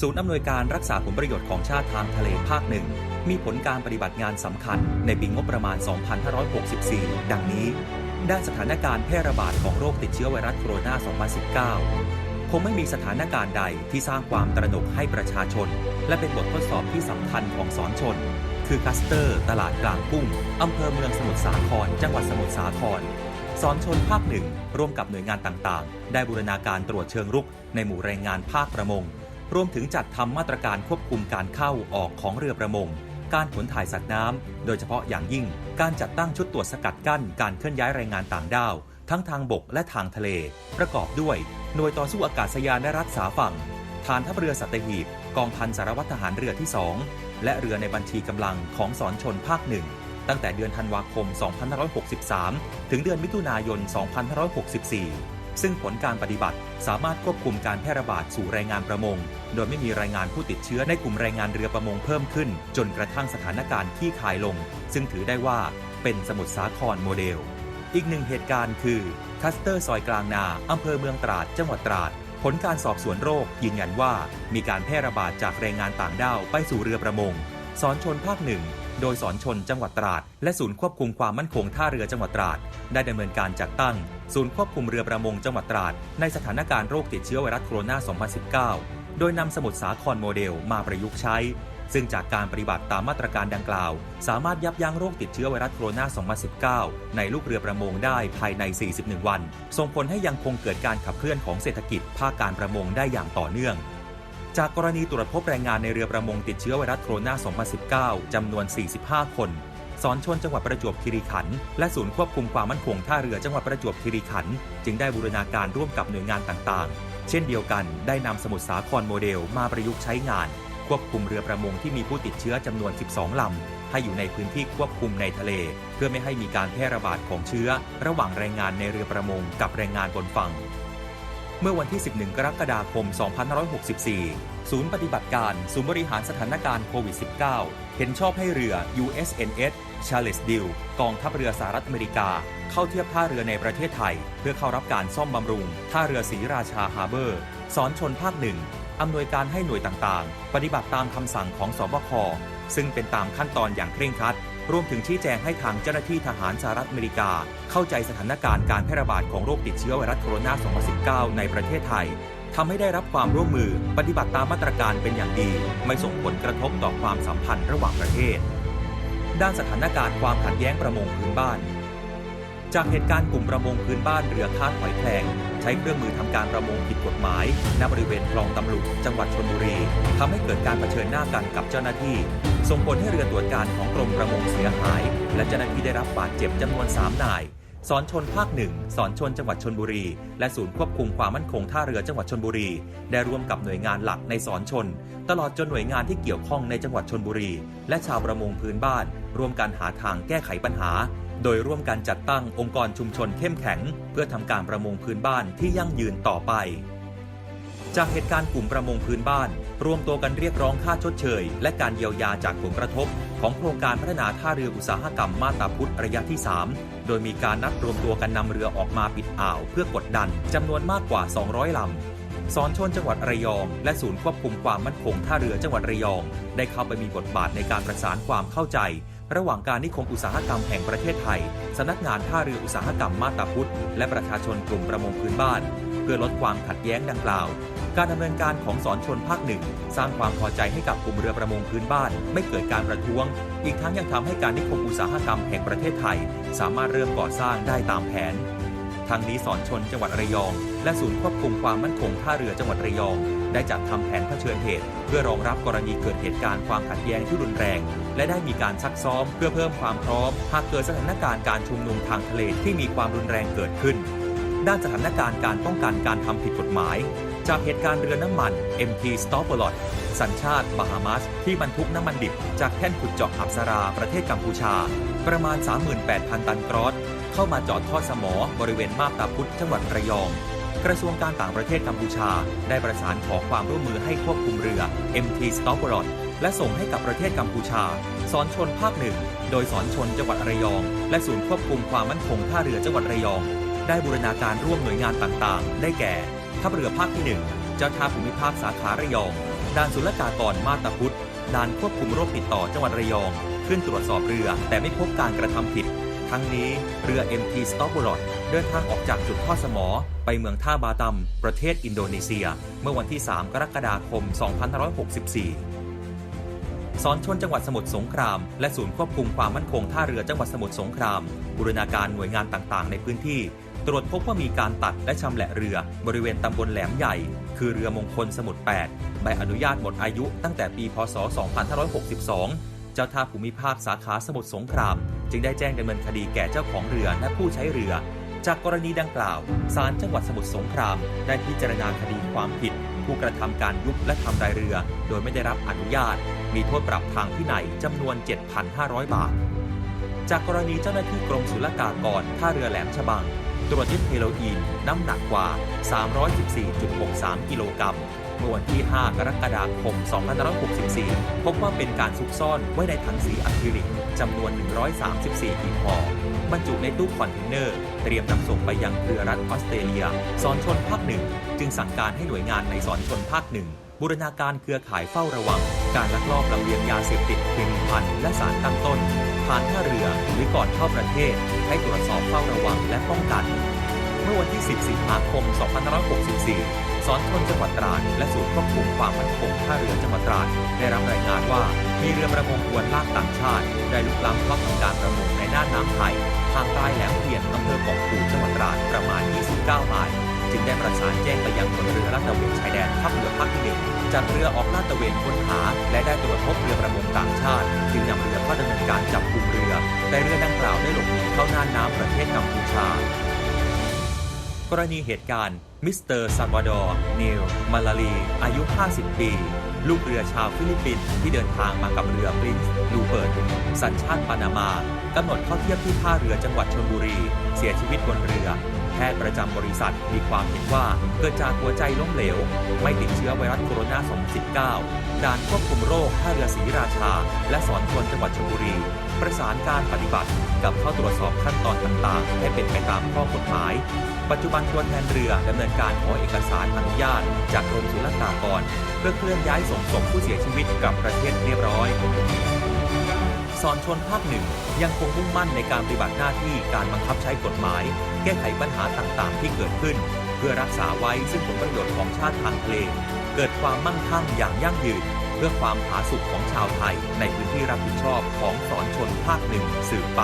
ศูนย์อำนวยการรักษาผลประโยชน์ของชาติทางทะเลภาคหนึ่ง มีผลการปฏิบัติงานสำคัญในปีงบประมาณ 2564 ดังนี้ ด้านสถานการณ์แพร่ระบาดของโรคติดเชื้อไวรัสโคโรนา 2019 คงไม่มีสถานการณ์ใดที่สร้างความตระหนกให้ประชาชน และเป็นบททดสอบที่สำคัญของสอนชน คือคัสเตอร์ ตลาดกลางกุ้งอำเภอเมืองสมุทรสาคร จังหวัดสมุทรสาครสอนชนภาคหนึ่งร่วมกับหน่วยงานต่างๆ ได้บูรณาการตรวจเชิงรุกในหมู่แรงงานภาคประมง รวมถึงจัดทำมาตรการควบคุมการเข้าออกของเรือประมง การขนถ่ายสัตว์น้ำ โดยเฉพาะอย่างยิ่ง การจัดตั้งชุดตรวจสกัดกั้นการเคลื่อนย้ายแรงงานต่างด้าว ทั้งทางบกและทางทะเล ประกอบด้วย หน่วยต่อสู้อากาศยานและรักษาฝั่ง ฐานทัพเรือสัตหีบ กองพันสารวัตรทหารเรือที่ 2 และเรือในบัญชีกำลังของสอนชนภาคหนึ่งตั้งแต่เดือนธันวาคม 2563 ถึงเดือนมิถุนายน 2564 ซึ่งผลการปฏิบัติ สามารถควบคุมการแพร่ระบาดสู่แรงงานประมง โดยไม่มีรายงานผู้ติดเชื้อในกลุ่มแรงงานเรือประมงเพิ่มขึ้น จนกระทั่งสถานการณ์ที่คายลง ซึ่งถือได้ว่าเป็นสมุทรสาครโมเดล อีกหนึ่งเหตุการณ์คือคัสเตอร์ซอยกลางนาอำเภอเมืองตราดจังหวัดตราดผลการสอบสวนโรคยืนยันว่า มีการแพร่ระบาดจากแรงงานต่างด้าวไปสู่เรือประมงสอนชนภาคหนึ่ง โดยสอนชนจังหวัดตราด และศูนย์ควบคุมความมั่นคงท่าเรือจังหวัดตราด ได้ดำเนินการจัดตั้ง ศูนย์ควบคุมเรือประมงจังหวัดตราด ในสถานการณ์โรคติดเชื้อไวรัสโคโรนา 2019 โดยนำสมุทรสาครโมเดลมาประยุกต์ใช้ ซึ่งจากการปฏิบัติตามมาตรการดังกล่าว สามารถยับยั้งโรคติดเชื้อไวรัสโคโรนา 2019 ในลูกเรือประมงได้ภายใน 41 วัน ส่งผลให้ยังคงเกิดการขับเคลื่อนของเศรษฐกิจภาคการประมงได้อย่างต่อเนื่อง จากกรณีตรวจพบแรงงานในเรือประมงติดเชื้อไวรัสโคโรนา 2019 จำนวน 45 คน สอนชนจังหวัดประจวบคีรีขันธ์และศูนย์ควบคุมความมั่นคงท่าเรือจังหวัดประจวบคีรีขันธ์จึงได้บูรณาการร่วมกับหน่วยงานต่างๆ เช่นเดียวกันได้นำสมุทรสาครโมเดลมาประยุกต์ใช้งาน ควบคุมเรือประมงที่มีผู้ติดเชื้อจำนวน 12 ลำ ให้อยู่ในพื้นที่ควบคุมในทะเล เพื่อไม่ให้มีการแพร่ระบาดของเชื้อ ระหว่างแรงงานในเรือประมงกับแรงงานบนฝั่ง เมื่อวันที่ 11 กรกฎาคม 2564 ศูนย์ปฏิบัติการศูนย์บริหารสถานการณ์โควิด -19 เห็นชอบให้เรือ USNS Charles d i l กองทัพเรือสหรัฐอเมริกา เข้าเทียบท่าเรือในประเทศไทย เพื่อเข้ารับการซ่อมบำรุง ท่าเรือศรีราชาฮาร์เบอร์ สอนชนภาคหนึ่งอำนวยการให้หน่วยต่างๆ ปฏิบัติตามคำสั่งของสบคซึ่งเป็นตามขั้นตอนอย่างเคร่งครัด รวมถึงชี้แจงให้ทางเจ้าหน้าที่ทหารสหรัฐอเมริกา เข้าใจสถานการณ์การแพร่ระบาดของโรคติดเชื้อไวรัสโคโรนา 2019 ในประเทศไทยทำให้ได้รับความร่วมมือปฏิบัติตามมาตรการเป็นอย่างดี ไม่ส่งผลกระทบต่อความสัมพันธ์ระหว่างประเทศ ด้านสถานการณ์ความขัดแย้งประมงพื้นบ้าน จากเหตุการณ์กลุ่มประมงพื้นบ้านเรือคาดหอยแครงใช้เครื่องมือทำการประมงผิดกฎหมายณบริเวณคลองตำลุกจังหวัดชลบุรีทำให้เกิดการเผชิญหน้ากันกับเจ้าหน้าที่ ส่งผลให้เรือตรวจการของกรมประมงเสียหาย และเจ้าหน้าที่ได้รับบาดเจ็บจำนวน 3 นายสอนชนภาคหนึ่งสอนชนจังหวัดชนบุรี และศูนย์ควบคุมความมั่นคงท่าเรือจังหวัดชนบุรี ได้ร่วมกับหน่วยงานหลักในสอนชน ตลอดจนหน่วยงานที่เกี่ยวข้องในจังหวัดชนบุรี และชาวประมงพื้นบ้าน ร่วมกันหาทางแก้ไขปัญหา โดยร่วมกันจัดตั้งองค์กรชุมชนเข้มแข็ง เพื่อทำการประมงพื้นบ้านที่ยั่งยืนต่อไป จากเหตุการณ์กลุ่มประมงพื้นบ้าน รวมตัวกันเรียกร้องค่าชดเชย และการเยียวยาจากผลกระทบ ของโครงการพัฒนาท่าเรืออุตสาหกรรมมาตาพุทธระยะที่ 3 โดยมีการนัดรวมตัวกันนำเรือออกมาปิดอ่าวเพื่อกดดันจำนวนมากกว่า 200ลำสอนชนจังหวัดระยอง และศูนย์ควบคุมความมั่นคงท่าเรือจังหวัดระยอง ได้เข้าไปมีบทบาทในการประสานความเข้าใจ ระหว่างการนิคมอุตสาหกรรมแห่งประเทศไทยสำนักงานท่าเรืออุตสาหกรรมมาตาพุธและประชาชนกลุ่มประมงพื้นบ้าน เพื่อลดความขัดแย้งดังกล่าว การดำเนินการของสอนชนภาคหนึ่งสร้างความพอใจให้กับกลุ่มเรือประมงพื้นบ้าน ไม่เกิดการประท้วง อีกทั้งยังทำให้การนิคมอุตสาหกรรมแห่งประเทศไทย สามารถเริ่มก่อสร้างได้ตามแผนทางนี้สอนชนจังหวัดระยอง และศูนย์ควบคุมความมั่นคงท่าเรือจังหวัดระยอง ได้จัดทำแผนเผชิญเหตุ เพื่อรองรับกรณีเกิดเหตุการณ์ความขัดแย้งที่รุนแรง และได้มีการซักซ้อมเพื่อเพิ่มความพร้อม หากเกิดสถานการณ์การชุมนุมทางทะเลที่มีความรุนแรงเกิดขึ้น ด้านสถานการณ์การป้องกันการทำผิดกฎหมาย จากเหตุการณ์เรือน้ำมัน MT s t o p o l o t สัญชาติบาฮามัสที่บรรทุกน้ำมันดิบ จากแท่นขุดเจาะอับสราประเทศกัมพูชา ประมาณ 38,000 ตันกรอสเข้ามาจอดทอดสมอบริเวณมาบตาพุธจังหวัดระยอง กระทรวงการต่างประเทศกัมพูชา ได้ประสานขอความร่วมมือให้ควบคุมเรือ MT s t o p o l o t และส่งให้กับประเทศกัมพูชา สอนชนภาคหนึ่ง โดยสอนชนจังหวัดระยอง และศูนย์ควบคุมความมั่นคงท่าเรือจังหวัดระยอง ได้บูรณาการร่วมหน่วยงานต่างๆ ได้แก่ทัพเรือภาคที่ 1 เจ้าท่าภูมิภาคสาขาระยองด่านศุลกากรมาตาพุธด่านควบคุมโรคติดต่อจังหวัดระยอง ขึ้นตรวจสอบเรือ แต่ไม่พบการกระทำผิด ทั้งนี้เรือ MT s t o p b o l o t เดินทางออกจากจุดทอดสมอ ไปเมืองท่าบาตัม ประเทศอินโดนีเซีย เมื่อวันที่ 3 กรกฎาคม 2564 สอนชนจังหวัดสมุทรสงคราม และศูนย์ควบคุมความมั่นคงท่าเรือจังหวัดสมุทรสงคราม บูรณาการหน่วยงานต่างๆ ในพื้นที่ ตรวจพบว่ามีการตัดและชำแหละเรือบริเวณตำบลแหลมใหญ่ คือเรือมงคลสมุทร8ใบอนุญาตหมดอายุตั้งแต่ปี พศ 2562 จ้าท่าภูมิภาคสาขาสมุทรสงคราม จึงได้แจ้งดำเนินคดีแก่เจ้าของเรือและผู้ใช้เรือ จากกรณีดังกล่าวศาลจังหวัดสมุทรสงคราม ได้พิจารณาคดีความผิด ผู้กระทำการยุบและทำลายเรือ โดยไม่ได้รับอนุญาต มีโทษปรับทางพินัยจำนวน 7,500 บาท จากกรณีเจ้าหน้าที่กรมศุลกากรท่าเรือแหลมฉบังตรวจยึดเฮโรอีนน้ำหนักกว่า 314.63 กิโลกรัม เมื่อวันที่ 5 กรกฎาคม 2564 พบว่าเป็นการซุกซ่อนไว้ในถังสีอะคริลิกจำนวน 134หีบห่อบรรจุในตู้คอนเทนเนอร์ เตรียมนำส่งไปยังเครือรัฐออสเตรเลียสอนชนภาคหนึ่ง จึงสั่งการให้หน่วยงานในสอนชนภาคหนึ่งบูรณาการเครือข่ายเฝ้าระวัง การลักลอบลำเลียงยาเสพติดเคมีภัณฑ์และสารตั้งต้นผ่านท่าเรือหรือก่อนเข้าประเทศ ให้ตรวจสอบเฝ้าระวังและป้องกัน มื่อวันที่ 10 สิงหาคม 2564 สอนชนจังหวัดตราดและศูนย์ควบคุมความมั่นคงท่าเรือจังหวัดตราดได้รับรายงานว่ามีเรือประมงอวนลากต่างชาติ ได้ลุกล้ำเข้าทำการประมงในน่านน้ำไทยทางใต้แหลมเพียนอำเภอเกาะกูจังหวัดตราดประมาณ 29ไมล์จึงได้ประสานแจ้งไปยังพลเรือลาดตระเวนชายแดนทัพเรือภาคที่หนึ่งจัดเรือออกลาดตระเวนค้นหา และได้ตรวจพบเรือประมงต่างชาติ จึงนำเรือเข้าดำเนินการจับกุมเรือ แต่เรือดังกล่าวได้หลบหนีเข้าน่านน้ำประเทศกัมพูชา กรณีเหตุการณ์มิสเตอร์ซาวาดอร์นิลมาลาลี อายุ 50 ปี ลูกเรือชาวฟิลิปปินส์ที่เดินทางมากับเรือปรินซ์ลูเบิร์ตสัญชาติปานามากำหนดเข้าเทียบที่ท่าเรือจังหวัดชลบุรี เสียชีวิตบนเรือ แพทย์ประจำบริษัทมีความเห็นว่าเกิดจากหัวใจล้มเหลว ไม่ติดเชื้อไวรัสโคโรนา2019 ด่านควบคุมโรคท่าเรือศรีราชา และสอนชนจังหวัดชลบุรี ประสานการปฏิบัติกับเข้าตรวจสอบขั้นตอนต่างๆ ให้เป็นไปตามข้อกฎหมาย ปัจจุบันตัวแทนเรือดำเนินการขอเอกสารอนุญาต จากกรมศุลกากร เพื่อเคลื่อนย้ายส่งศพผู้เสียชีวิตกลับประเทศเรียบร้อยสอนชนภาคหนึ่งยังคงมุ่งมั่นในการปฏิบัติหน้าที่การบังคับใช้กฎหมาย แก้ไขปัญหาต่างๆ ที่เกิดขึ้น เพื่อรักษาไว้ซึ่งผลประโยชน์ของชาติทางทะเล เกิดความมั่งคั่งอย่างยั่งยืน เพื่อความผาสุกของชาวไทย ในพื้นที่รับผิดชอบของสอนชนภาคหนึ่งสืบไป